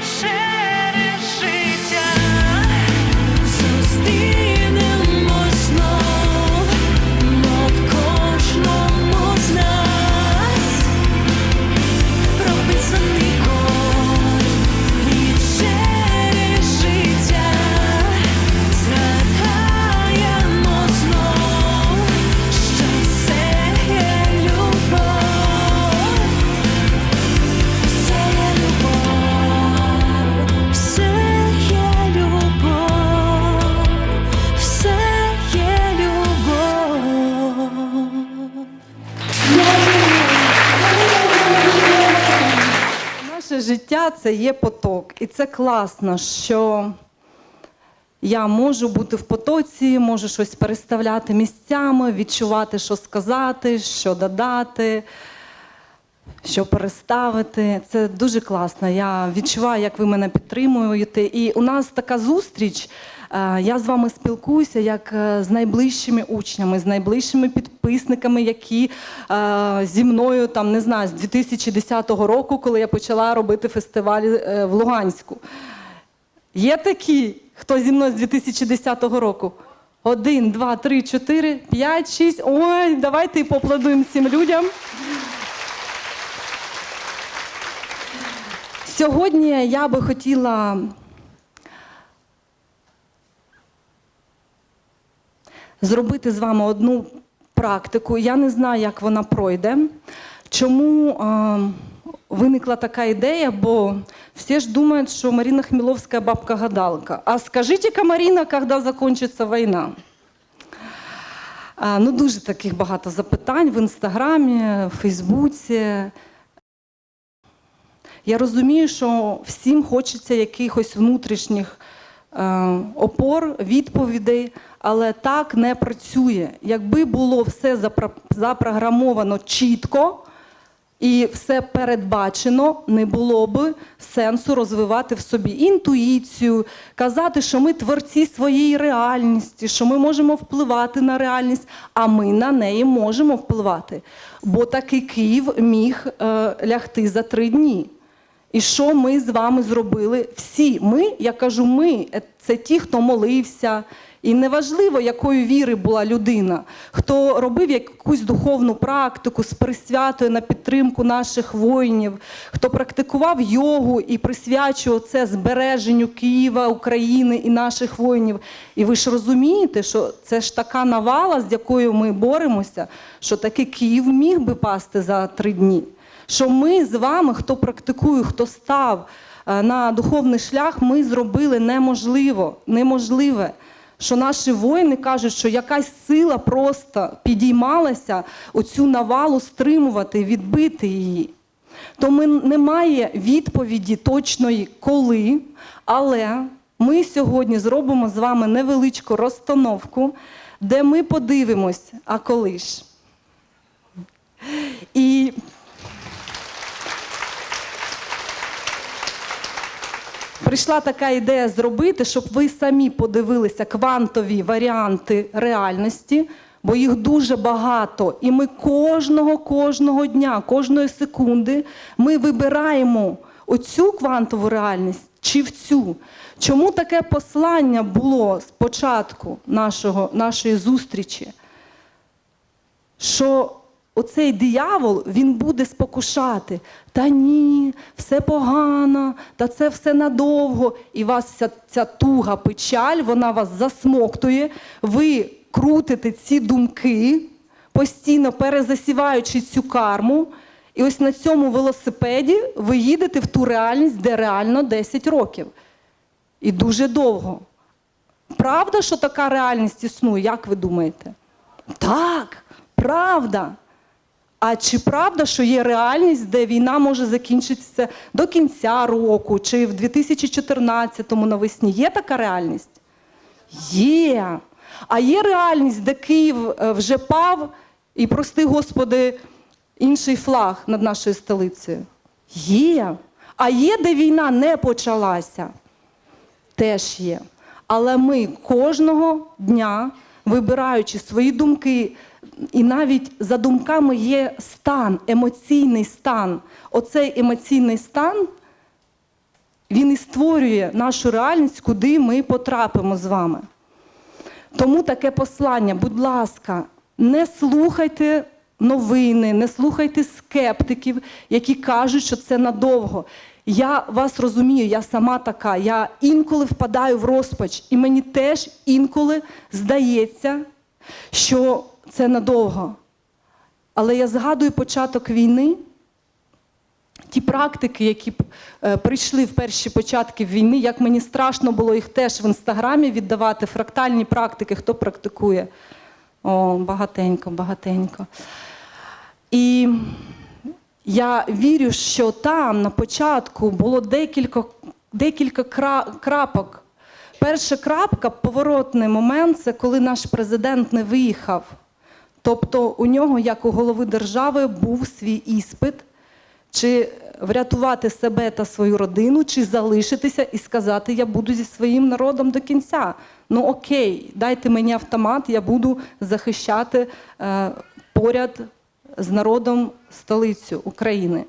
і життя це є поток. І це класно, що я можу бути в потоці, можу щось переставляти місцями, відчувати, що сказати, що додати, що переставити. Це дуже класно. Я відчуваю, як ви мене підтримуєте. І у нас така зустріч. Я з вами спілкуюся як е, з найближчими учнями, з найближчими підписниками, які е, зі мною там не знаю з 2010 року, коли я почала робити фестиваль е, в Луганську. Є такі, хто зі мною з 2010 року? Один, два, три, чотири, п'ять, шість. Ой, давайте поаплодуємо цим людям. Сьогодні я би хотіла зробити з вами одну практику. Я не знаю, як вона пройде. Чому е, виникла така ідея? Бо всі ж думають, що Марина Хміловська бабка-гадалка. А скажіть-ка, Марина, коли закінчиться війна? А, ну, дуже таких багато запитань в інстаграмі, в Фейсбуці. Я розумію, що всім хочеться якихось внутрішніх е, опор, відповідей, але так не працює. Якби було все запро- запрограмовано чітко і все передбачено, не було б сенсу розвивати в собі інтуїцію, казати, що ми творці своєї реальності, що ми можемо впливати на реальність, а ми на неї можемо впливати. Бо таки Київ міг е, лягти за три дні. І що ми з вами зробили? Всі ми, я кажу, ми е, це ті, хто молився. І неважливо, якої віри була людина, хто робив якусь духовну практику з присвятою на підтримку наших воїнів, хто практикував йогу і присвячував це збереженню Києва, України і наших воїнів. І ви ж розумієте, що це ж така навала, з якою ми боремося, що таки Київ міг би пасти за три дні що ми з вами, хто практикує, хто став е, на духовний шлях, ми зробили неможливо, неможливе. Що наші воїни кажуть, що якась сила просто підіймалася оцю навалу стримувати, відбити її. Тому немає відповіді точної коли, але ми сьогодні зробимо з вами невеличку розстановку, де ми подивимось, а коли ж. І прийшла така ідея зробити, щоб ви самі подивилися квантові варіанти реальності, бо їх дуже багато. І ми кожного, кожного дня, кожної секунди ми вибираємо оцю квантову реальність чи в цю. Чому таке послання було спочатку нашого, нашої зустрічі? що оцей диявол він буде спокушати. Та ні, все погано, та це все надовго. І вас вся ця туга, печаль, вона вас засмоктує. Ви крутите ці думки, постійно перезасіваючи цю карму. І ось на цьому велосипеді ви їдете в ту реальність, де реально 10 років. І дуже довго. Правда, що така реальність існує, як ви думаєте? Так, правда. А чи правда, що є реальність, де війна може закінчитися до кінця року, чи в 2014-му навесні? Є така реальність? Є. А є реальність, де Київ е, вже пав, і, прости Господи, інший флаг над нашою столицею? Є. А є, де війна не почалася? теж є. Але ми кожного дня, вибираючи свої думки, і навіть за думками є стан, емоційний стан. Оцей емоційний стан Він і створює нашу реальність, куди ми потрапимо з вами. Тому таке послання, будь ласка, не слухайте новини, не слухайте скептиків, які кажуть, що це надовго. Я вас розумію, я сама така. Я інколи впадаю в розпач, і мені теж інколи здається, що це надовго. Але я згадую початок війни, ті практики, які е, прийшли в перші початки війни, як мені страшно було їх теж в інстаграмі віддавати, фрактальні практики, хто практикує. О, багатенько, багатенько. І я вірю, що там на початку було декілька, декілька крапок. Перша крапка, поворотний момент, це коли наш президент не виїхав. Тобто у нього, як у голови держави, був свій іспит, чи врятувати себе та свою родину, чи залишитися і сказати, я буду зі своїм народом до кінця. Ну окей, дайте мені автомат, я буду захищати е, поряд з народом столицю України.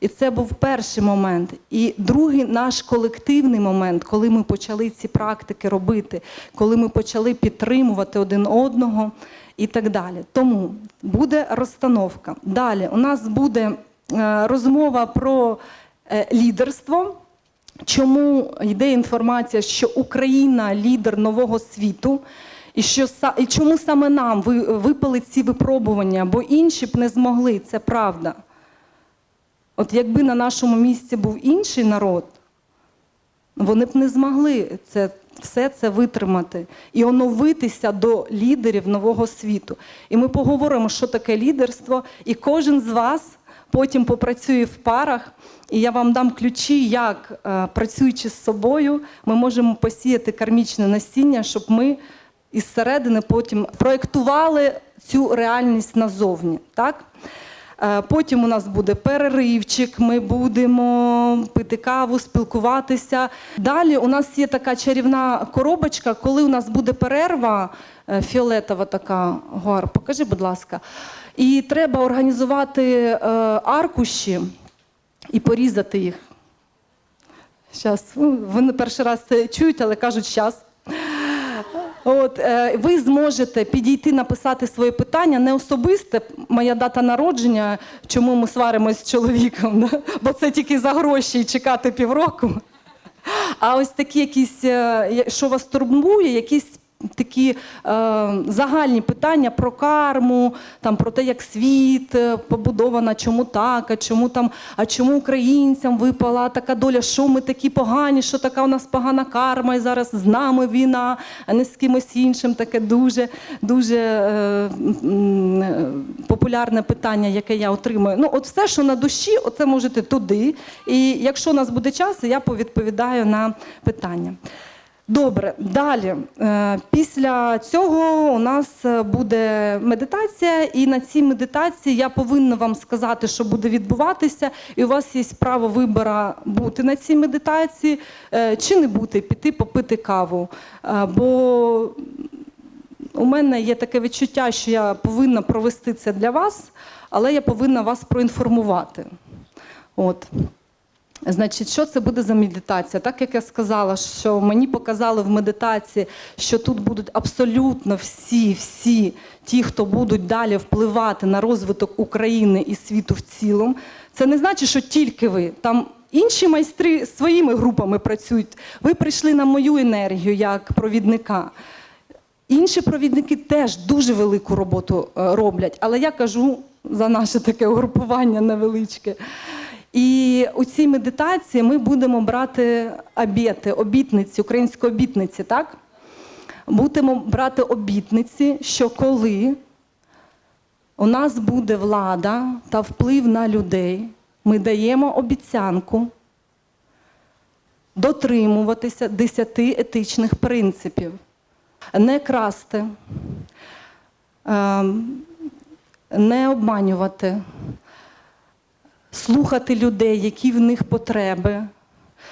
І це був перший момент. І другий наш колективний момент, коли ми почали ці практики робити, коли ми почали підтримувати один одного і так далі. Тому буде розстановка. Далі у нас буде е, розмова про е, лідерство. Чому йде інформація, що Україна лідер нового світу, і що і чому саме нам випали ці випробування, бо інші б не змогли, це правда. От якби на нашому місці був інший народ, вони б не змогли це, все це витримати і оновитися до лідерів нового світу. І ми поговоримо, що таке лідерство, і кожен з вас потім попрацює в парах, і я вам дам ключі, як, е, працюючи з собою, ми можемо посіяти кармічне насіння, щоб ми із середини потім проєктували цю реальність назовні. Так? Е, Потім у нас буде переривчик, ми будемо пити каву, спілкуватися. Далі у нас є така чарівна коробочка, коли у нас буде перерва, е, фіолетова така, Гуар, покажи, будь ласка. І треба організувати е, аркуші і порізати їх. Щас. Ну, Вони перший раз це чують, але кажуть щас. От, е, ви зможете підійти написати своє питання не особисте, моя дата народження, чому ми сваримось з чоловіком, да? бо це тільки за гроші чекати півроку. А ось такі якісь, е, що вас турбує, якісь такі е, загальні питання про карму, там, про те, як світ е, побудована, чому так, а чому там, а чому українцям випала така доля, що ми такі погані, що така у нас погана карма, і зараз з нами війна, а не з кимось іншим. Таке дуже, дуже е, е, популярне питання, яке я отримую. Ну, от все, що на душі, оце можете туди. І якщо у нас буде час, я повідповідаю на питання. Добре, далі. Е, Після цього у нас е, буде медитація, і на цій медитації я повинна вам сказати, що буде відбуватися, і у вас є право вибору бути на цій медитації е, чи не бути, піти попити каву. Бо у мене є таке відчуття, що я повинна провести це для вас, але я повинна вас проінформувати. От. Значить, що це буде за медитація? Так як я сказала, що мені показали в медитації, що тут будуть абсолютно всі, всі ті, хто будуть далі впливати на розвиток України і світу в цілому. Це не значить, що тільки ви. Там інші майстри своїми групами працюють. Ви прийшли на мою енергію як провідника. Інші провідники теж дуже велику роботу е, роблять, але я кажу за наше таке угрупування невеличке. І у цій медитації ми будемо брати обіти, обітниці, української обітниці, так? Будемо брати обітниці, що коли у нас буде влада та вплив на людей, ми даємо обіцянку дотримуватися десяти етичних принципів не красти, ем, не обманювати, слухати людей, які в них потреби,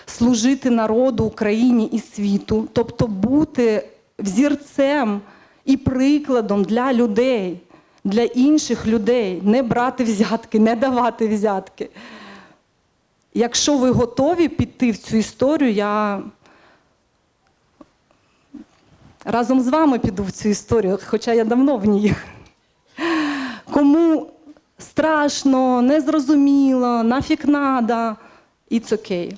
служити народу, Україні і світу, тобто бути взірцем і прикладом для людей, для інших людей, не брати взятки, не давати взятки. якщо ви готові піти в цю історію, я разом з вами піду в цю історію, хоча я давно в ній. Кому страшно, незрозуміло, нафіг надо, it's okay.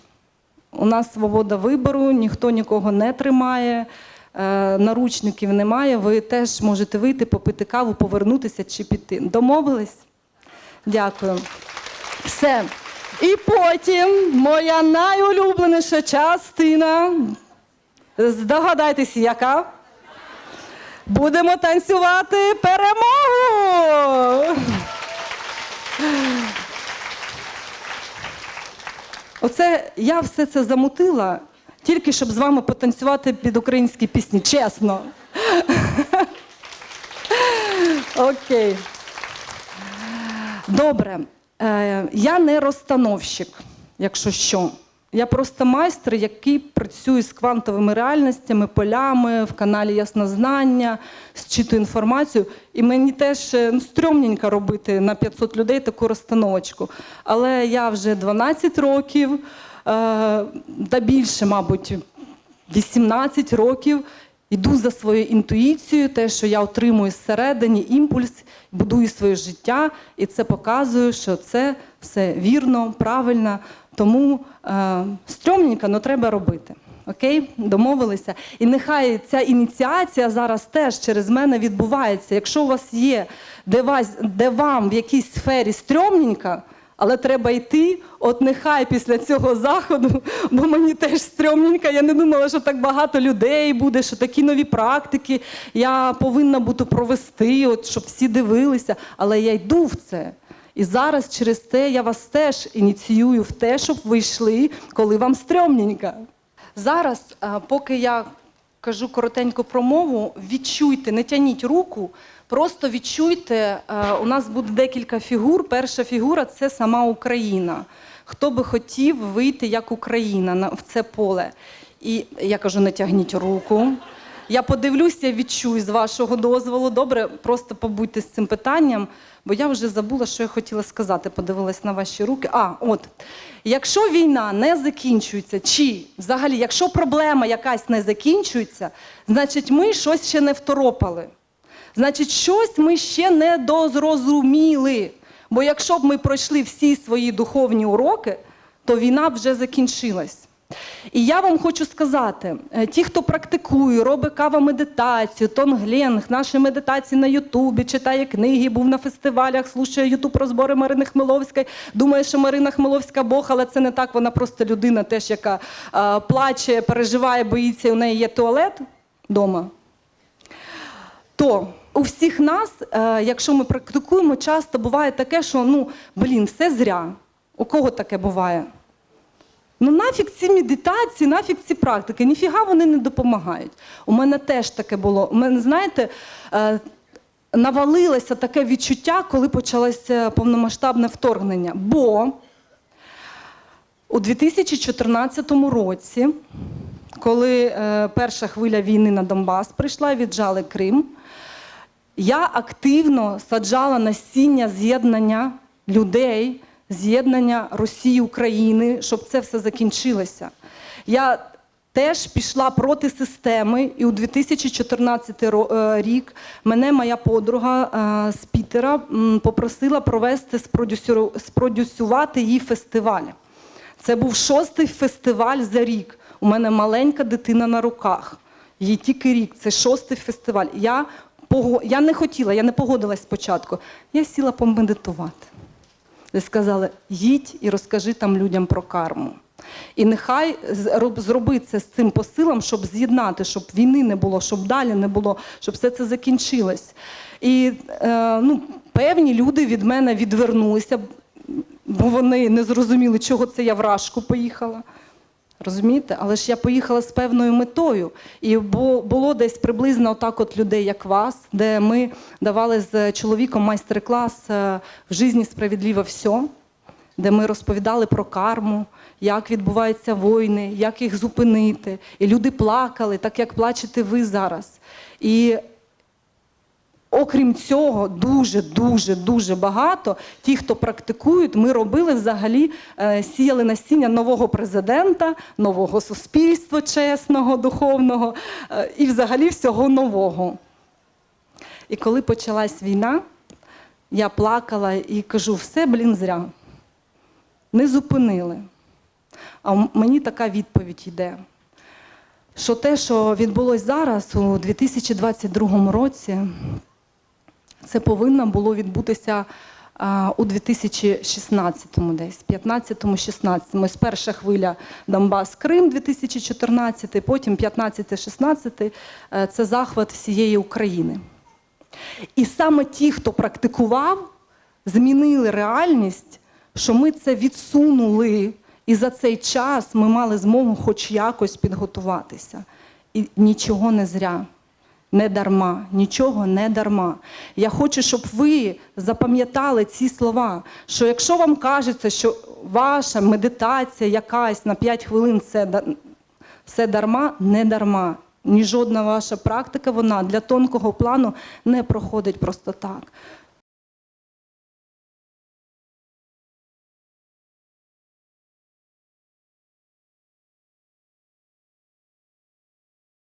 У нас свобода вибору, ніхто нікого не тримає, е, наручників немає. Ви теж можете вийти, попити каву, повернутися чи піти. Домовились? Дякую. Все. І потім моя найулюбленіша частина. Здогадайтесь, яка? Будемо танцювати перемогу! Оце я все це замутила тільки щоб з вами потанцювати під українські пісні, чесно. Окей. Добре. Е, я не розстановщик, якщо що. Я просто майстер, який працює з квантовими реальностями, полями в каналі Яснознання, зчитую інформацію. І мені теж е, ну, стрьомненько робити на 500 людей таку розстановочку. Але я вже 12 років, е, та більше, мабуть, 18 років йду за своєю інтуїцією, те, що я отримую зсередині імпульс, будую своє життя, і це показує, що це все вірно, правильно. Тому е, стрьомненько, але треба робити. Окей, домовилися. І нехай ця ініціація зараз теж через мене відбувається. Якщо у вас є, де, вас, де вам в якійсь сфері стрьомненько, але треба йти, от нехай після цього заходу, бо мені теж стрьомненько, я не думала, що так багато людей буде, що такі нові практики я повинна бути провести, от, щоб всі дивилися. Але я йду в це. І зараз через це я вас теж ініціюю в те, щоб ви йшли, коли вам стрьомненько. Зараз, е, поки я кажу коротеньку промову, відчуйте, не тяніть руку, просто відчуйте. е, У нас буде декілька фігур. Перша фігура це сама Україна. Хто би хотів вийти як Україна на- в це поле? І я кажу, не тягніть руку. Я подивлюся, відчую з вашого дозволу. Добре, просто побудьте з цим питанням, бо я вже забула, що я хотіла сказати. Подивилась на ваші руки. А, от якщо війна не закінчується, чи взагалі, якщо проблема якась не закінчується, значить ми щось ще не второпали. Значить, щось ми ще не дозрозуміли. Бо якщо б ми пройшли всі свої духовні уроки, то війна б вже закінчилась. І я вам хочу сказати: е, ті, хто практикує, робить кава медитацію, тонгленг, наші медитації на Ютубі, читає книги, був на фестивалях, слушає Ютуб розбори Марини Хмеловської, думає, що Марина Хмеловська Бог, але це не так, вона просто людина, теж яка е, плаче, переживає, боїться, у неї є туалет вдома то у всіх нас, е, якщо ми практикуємо, часто буває таке, що ну блін, все зря. У кого таке буває? Ну нафіг ці медитації, нафіг ці практики, ніфіга вони не допомагають. У мене теж таке було. У мене, знаєте, е, навалилося таке відчуття, коли почалося повномасштабне вторгнення. Бо у 2014 році, коли е, перша хвиля війни на Донбас прийшла, віджали Крим, я активно саджала насіння з'єднання людей, з'єднання Росії України, щоб це все закінчилося. Я теж пішла проти системи, і у 2014 е, рік мене моя подруга е, з Пітера попросила провести спродюсувати її фестиваль. Це був шостий фестиваль за рік. У мене маленька дитина на руках. Їй тільки рік. Це шостий фестиваль. Я, я не хотіла, я не погодилась спочатку. Я сіла помедитувати. Де сказали, їдь і розкажи там людям про карму. І нехай зроби це з цим посилом, щоб з'єднати, щоб війни не було, щоб далі не було, щоб все це закінчилось. І е, ну, певні люди від мене відвернулися, бо вони не зрозуміли, чого це я в Рашку поїхала. Розумієте? Але ж я поїхала з певною метою. І було десь приблизно отак от людей, як вас, де ми давали з чоловіком майстер-клас е, в житті справедливо все, де ми розповідали про карму, як відбуваються війни, як їх зупинити. І люди плакали, так як плачете ви зараз. І Окрім цього, дуже, дуже, дуже багато. Ті, хто практикують, ми робили взагалі, е, сіяли насіння нового президента, нового суспільства чесного, духовного е, і взагалі всього нового. І коли почалась війна, я плакала і кажу: все, блін, зря. Не зупинили. А мені така відповідь йде, що те, що відбулось зараз, у 2022 році, це повинно було відбутися у 2016-му десь, 15-му, 16-му. Ось перша хвиля Донбас Крим 2014, потім 15-16 е, це захват всієї України. І саме ті, хто практикував, змінили реальність, що ми це відсунули, і за цей час ми мали змогу хоч якось підготуватися. І нічого не зря, не дарма, нічого не дарма. Я хочу, щоб ви запам'ятали ці слова, що якщо вам кажеться, що ваша медитація якась на 5 хвилин це все дарма, не дарма. Ні жодна ваша практика, вона для тонкого плану не проходить просто так.